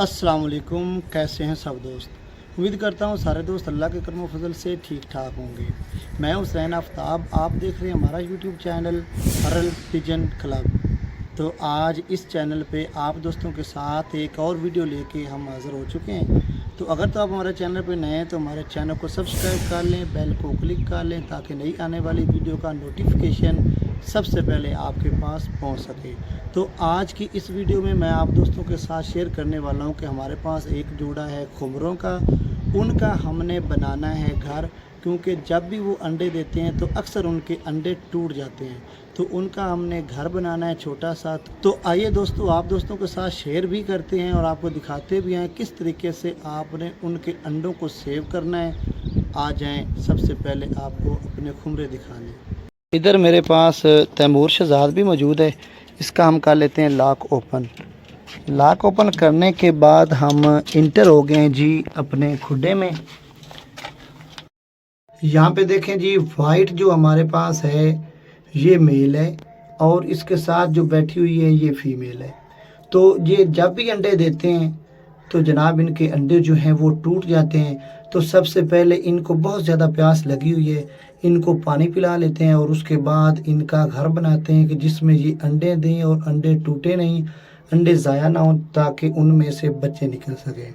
السلام علیکم، کیسے ہیں سب دوست؟ امید کرتا ہوں سارے دوست اللہ کے کرم و فضل سے ٹھیک ٹھاک ہوں گے۔ میں حسین آفتاب، آپ دیکھ رہے ہیں ہمارا یوٹیوب چینل ہرل پجن کلب۔ تو آج اس چینل پہ آپ دوستوں کے ساتھ ایک اور ویڈیو لے کے ہم حاضر ہو چکے ہیں۔ تو اگر تو آپ ہمارے چینل پہ نئے ہیں تو ہمارے چینل کو سبسکرائب کر لیں، بیل کو کلک کر لیں تاکہ نئی آنے والی ویڈیو کا نوٹیفیکیشن سب سے پہلے آپ کے پاس پہنچ سکے۔ تو آج کی اس ویڈیو میں میں آپ دوستوں کے ساتھ شیئر کرنے والا ہوں کہ ہمارے پاس ایک جوڑا ہے خمروں کا۔ ان کا ہم نے بنانا ہے گھر، کیونکہ جب بھی وہ انڈے دیتے ہیں تو اکثر ان کے انڈے ٹوٹ جاتے ہیں۔ تو ان کا ہم نے گھر بنانا ہے چھوٹا سا۔ تو آئیے دوستو، آپ دوستوں کے ساتھ شیئر بھی کرتے ہیں اور آپ کو دکھاتے بھی ہیں کس طریقے سے آپ نے ان کے انڈوں کو سیو کرنا ہے۔ آ جائیں، سب سے پہلے آپ کو اپنے خمرے دکھانے ادھر میرے پاس تیمور شہزاد بھی موجود ہے۔ اس کا ہم کر لیتے ہیں لاک اوپن۔ لاک اوپن کرنے کے بعد ہم انٹر ہو گئے ہیں جی اپنے کھڈے میں۔ یہاں پہ دیکھیں جی وائٹ جو ہمارے پاس ہے، یہ میل ہے اور اس کے ساتھ جو بیٹھی ہوئی ہے، یہ فیمیل ہے۔ تو یہ جب بھی انڈے دیتے ہیں تو جناب ان کے انڈے جو ہیں وہ ٹوٹ جاتے ہیں۔ تو سب سے پہلے ان کو بہت زیادہ پیاس لگی ہوئی ہے۔ ان کو پانی پلا لیتے ہیں اور اس کے بعد ان کا گھر بناتے ہیں کہ جس میں یہ انڈے دیں اور انڈے ٹوٹے نہیں، انڈے ضائع نہ ہوں تاکہ ان میں سے بچے نکل سکیں۔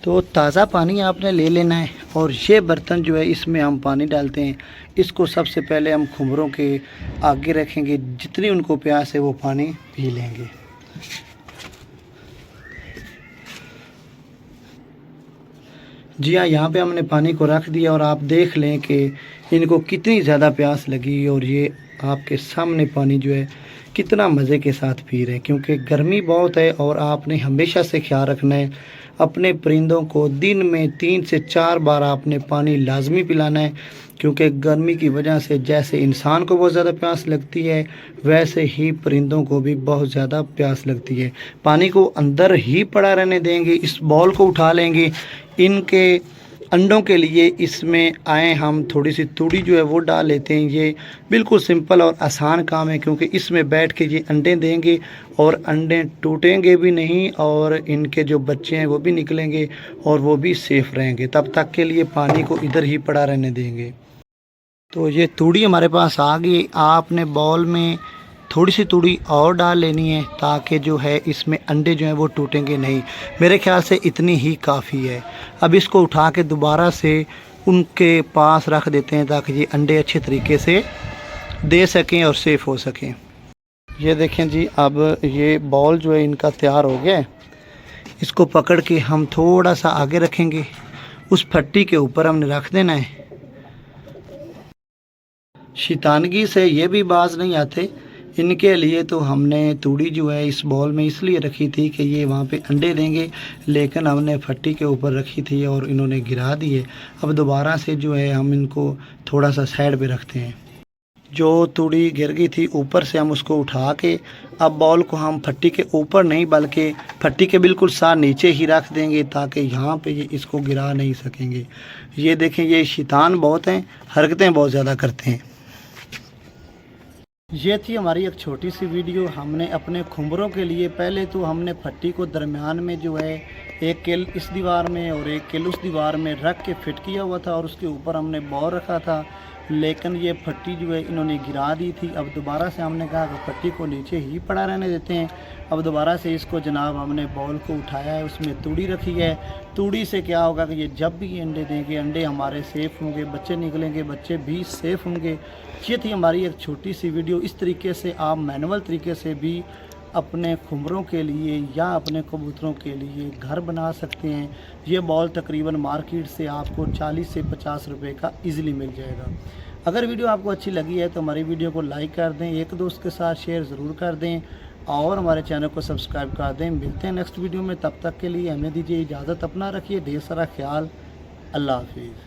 تو تازہ پانی آپ نے لے لینا ہے اور یہ برتن جو ہے اس میں ہم پانی ڈالتے ہیں۔ اس کو سب سے پہلے ہم کھمروں کے آگے رکھیں گے۔ جتنی ان کو پیاس ہے وہ پانی پی لیں گے۔ جی ہاں یہاں پہ ہم نے پانی کو رکھ دیا اور آپ دیکھ لیں کہ ان کو کتنی زیادہ پیاس لگی اور یہ آپ کے سامنے پانی جو ہے کتنا مزے کے ساتھ پی رہے ہیں، کیونکہ گرمی بہت ہے اور آپ نے ہمیشہ سے خیال رکھنا ہے، اپنے پرندوں کو دن میں تین سے چار بار آپ نے پانی لازمی پلانا ہے، کیونکہ گرمی کی وجہ سے جیسے انسان کو بہت زیادہ پیاس لگتی ہے، ویسے ہی پرندوں کو بھی بہت زیادہ پیاس لگتی ہے۔ پانی کو اندر ہی پڑا رہنے دیں گے، اس بال کو اٹھا لیں گے ان کے انڈوں کے لیے اس میں آئیں، ہم تھوڑی سی توڑی جو ہے وہ ڈال لیتے ہیں۔ یہ بالکل سمپل اور آسان کام ہے کیونکہ اس میں بیٹھ کے یہ انڈے دیں گے اور انڈے ٹوٹیں گے بھی نہیں اور ان کے جو بچے ہیں وہ بھی نکلیں گے اور وہ بھی سیف رہیں گے۔ تب تک کے لیے پانی کو ادھر ہی پڑا رہنے دیں گے۔ تو یہ توڑی ہمارے پاس آ گئی۔ آپ نے بال میں تھوڑی سی توڑی اور ڈال لینی ہے تاکہ جو ہے اس میں انڈے جو ہیں وہ ٹوٹیں گے نہیں۔ میرے خیال سے اتنی ہی کافی ہے۔ اب اس کو اٹھا کے دوبارہ سے ان کے پاس رکھ دیتے ہیں تاکہ یہ انڈے اچھے طریقے سے دے سکیں اور سیف ہو سکیں۔ یہ دیکھیں جی اب یہ بال جو ہے ان کا تیار ہو گیا ہے۔ اس کو پکڑ کے ہم تھوڑا سا آگے رکھیں گے۔ اس پھٹی کے اوپر ہم نے رکھ دینا ہے۔ شیطانگی سے یہ بھی باز نہیں آتے۔ ان کے لیے تو ہم نے توڑی جو ہے اس بال میں اس لیے رکھی تھی کہ یہ وہاں پہ انڈے دیں گے، لیکن ہم نے پھٹی کے اوپر رکھی تھی اور انہوں نے گرا دیے اب دوبارہ سے جو ہے ہم ان کو تھوڑا سا سائڈ پہ رکھتے ہیں۔ جو توڑی گر گئی تھی اوپر سے ہم اس کو اٹھا کے اب بال کو ہم پھٹی کے اوپر نہیں بلکہ پھٹی کے بالکل سا نیچے ہی رکھ دیں گے تاکہ یہاں پہ یہ اس کو گرا نہیں سکیں گے۔ یہ دیکھیں یہ شیطان بہت ہیں، حرکتیں بہت زیادہ کرتے ہیں۔ یہ تھی ہماری ایک چھوٹی سی ویڈیو۔ ہم نے اپنے کھمبروں کے لیے، پہلے تو ہم نے پھٹی کو درمیان میں جو ہے، ایک کیل اس دیوار میں اور ایک کیل اس دیوار میں رکھ کے فٹ کیا ہوا تھا اور اس کے اوپر ہم نے بور رکھا تھا۔ لیکن یہ پھٹی جو ہے انہوں نے گرا دی تھی۔ اب دوبارہ سے ہم نے کہا کہ پھٹی کو نیچے ہی پڑا رہنے دیتے ہیں۔ اب دوبارہ سے اس کو جناب ہم نے بول کو اٹھایا ہے، اس میں توڑی رکھی ہے۔ توڑی سے کیا ہوگا کہ یہ جب بھی انڈے دیں گے، انڈے ہمارے سیف ہوں گے، بچے نکلیں گے، بچے بھی سیف ہوں گے۔ یہ تھی ہماری ایک چھوٹی سی ویڈیو۔ اس طریقے سے آپ مینول طریقے سے بھی اپنے خمروں کے لیے یا اپنے کبوتروں کے لیے گھر بنا سکتے ہیں۔ یہ بال تقریباً مارکیٹ سے آپ کو چالیس سے پچاس روپے کا ایزلی مل جائے گا۔ اگر ویڈیو آپ کو اچھی لگی ہے تو ہماری ویڈیو کو لائک کر دیں، ایک دوست کے ساتھ شیئر ضرور کر دیں اور ہمارے چینل کو سبسکرائب کر دیں۔ ملتے ہیں نیکسٹ ویڈیو میں، تب تک کے لیے ہمیں دیجیے اجازت، اپنا رکھیے، ڈھیر سارا خیال۔ اللہ حافظ۔